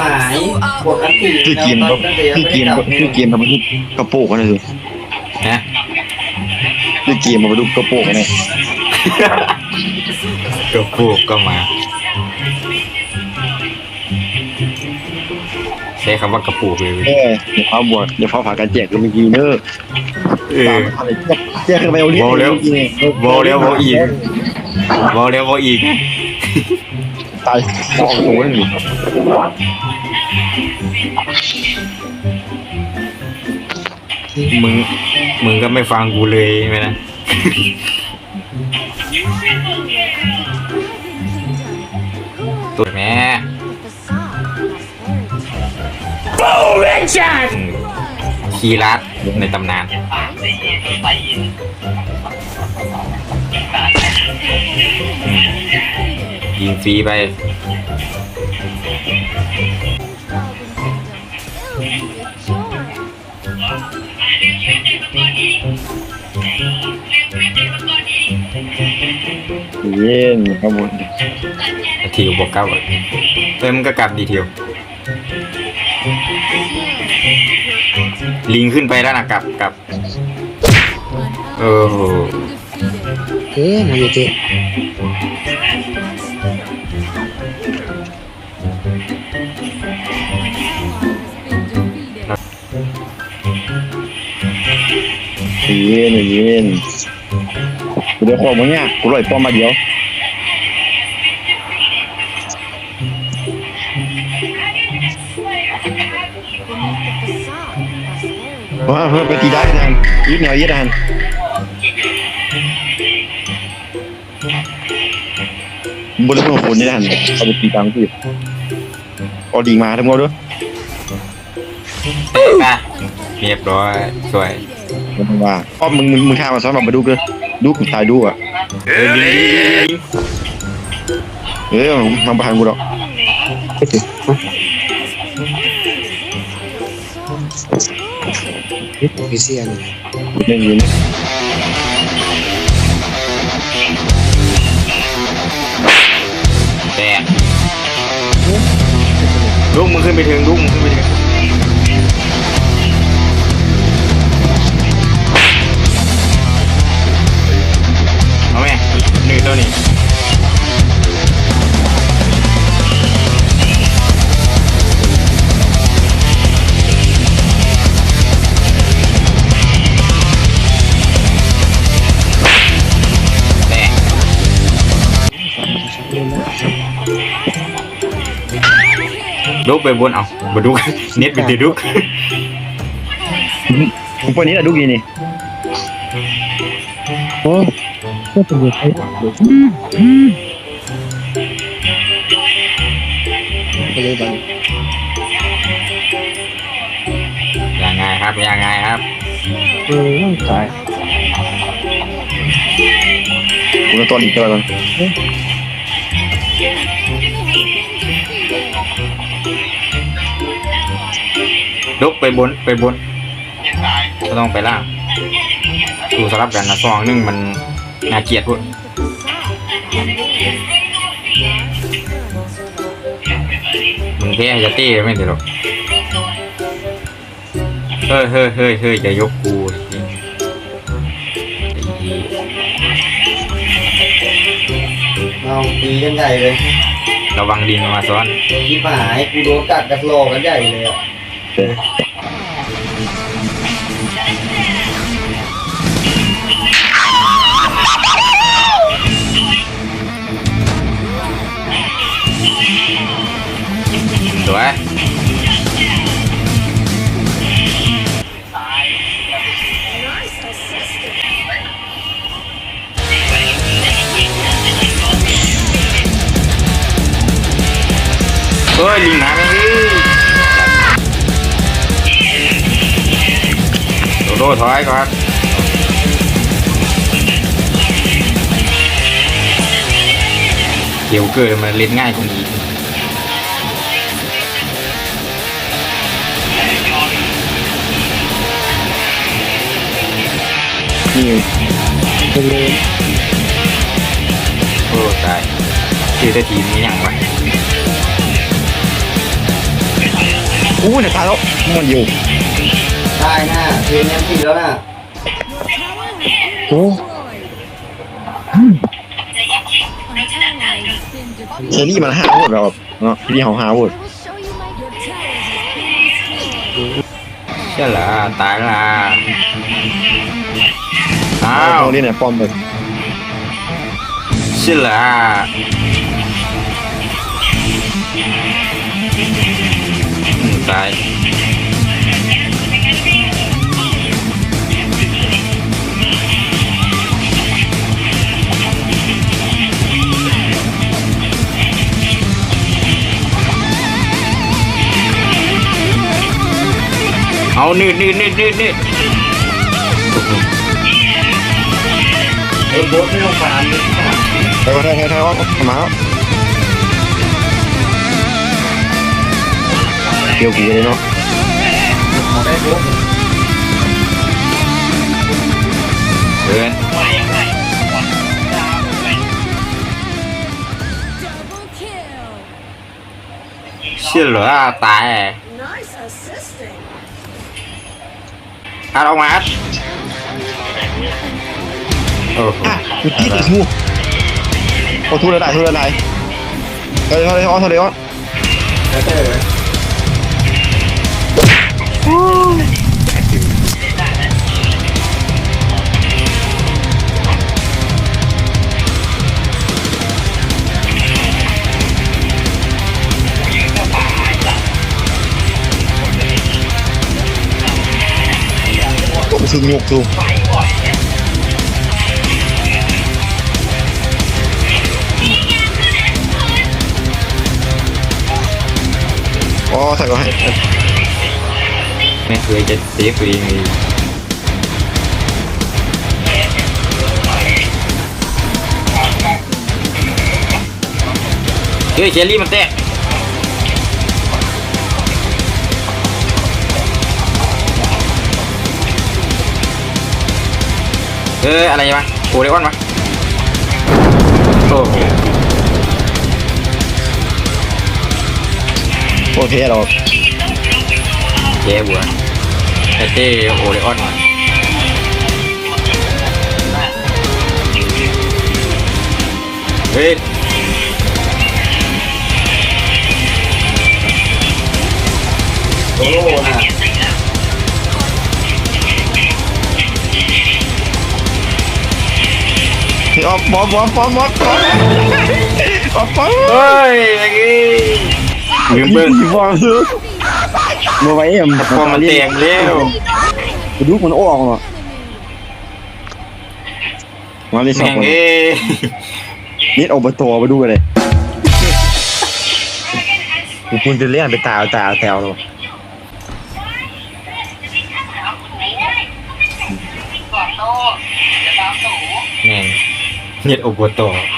หายกดอันตีชื่อเกมก็ชื่อเกมก็ชื่อเกมทำไมชื่อกระโปงกันเลยนะชื่อเกมมาดูกระโปงกันเลยก็พูกก็มาใช้คำว่ากระปูกเลยเออเดี๋ยวพาบวชเดี๋ยวพาฝากกันแจกกันเมื่อกี้เนอะเอออะไรแจกกันไปเอาลิ้นบอกแล้วบอกแล้วบอกอีกบอกแล้วบอกอีก ตายสองตัวนี่มึง มึงก็ไม่ฟังกูเลยใช่ไหมนะ ตัวแม่อืมคีรัสในตำนานอืม ยิงฟรีไป เย็นครับผมทีวบวกเก้าเลยเอ้ยมันก็กลับดีเทียวลิงขึ้นไปแล้วนะกลับกลับเออ เอ๊ะมาอยู่เเย็นเย็นกูได้ของมึงเนี่ยกูลอยป้อมมาเดียวว้าเพื่อไปตีได้ทันยึดแนวยึดทันบนเรื่องคนนี่ทันเอาไปตีตังค์สิเอาดีมาทั้งหมดด้วยเตะป่ะเรียบร้อยสวย ก็ไมึงว่าอ้อมมึงมึงมึงท่ามาซ้อนมาดูกันดูกูตายดูอะเออลิงลิงเออมาประหารกูหรอกพิเศษนี่กูเล่นอยู่นี่แตะลูกมึงขึ้นไปถึงลูกมึงขึ้นไปถึง ไหมหนึ่งตัวนี้แน่ลุกไปบนเอาบดุกเน็ตไปติดุกมึงปนี้แหละดูกี่นี่ โอ้ก็เป็นอยู่ไอ้ก็เลยบังยังไงครับยังไงครับเออร่างกายกูจะตอนอีกตัวก่อนลุกไปบนไปบนก็ต้องไปล่าง ดูสลับกันนะซองนึงมันน่าเกลียดพูดมึงแพ้จะเต้ไม่ได้หรอกเฮ้ยเฮ้ยเฮ้ยเฮ้ยจะยกกูไอ้เหี้ยเอาตีกันใหญ่เลย ระวังดินมาซ้อนที่หายกูโดนกัดกระโหลกกันใหญ่เลยอะ สวยเฮ้ยลิงหาแม่งดิโดโดถอยก่อน เดี๋ยวเกิดมันเล่นง่ายกว่านี้นี่ก็เลยโอ้ตายชื่อได้ทีมนี้อย่างวะอู้เนี่ยตายแล้วมันอยู่ได้หน้าเทนยังตีแล้วน่ะโอ้ เชอรี่มันห้าวุดแบบเนาะพี่เขาห้าวุดเชื่อละตายละอ้าเอาวตรงนี้เนี่ยป้อมเลยเชื่อละอืมตาย นืดนืดนืดนืดนืดเอ็มโบสไม่ต้องฟาร์มเลยไปก่อนไทยไทยไทยว่ามาแล้วเกี่ยวกูเลยเนาะเอาได้โบสเพื่อนเชื่อตาย Nice assisting. อัดออกมาอัดโอ้โหอะกูตีติดทูโอ้ทูเลยได้ทูเลยได้เฮ้ยเฮ้ยอ๋อเท่าเดียวแล้วแต่เลยโอ้ ซึ่งยกทูอ๋อใส่ก็ให้ไม่เคยจะเซฟตัวเองเฮ้ยเคลลี่มันแตก เอออะไรวะโอเดออนวะโอ้โหโอเคเราเจ๊บัวไอเต้โอเดออนมาเฮ้ยโซโล่น่ะ อ๋อบอมบอมบอมบอมบอมบอมบอมเฮ้ยเมื่อกี้ลืมเบิ้งบอมซื้อมาไว้เอ็มพอมันแตกแล้วดูมันออกเนาะมาเลยสองแม่งคนเอ้ยนี่อบตไปดูกันเลยคุณจะเลี้ยงไปตาตาแถวเลย แม่ง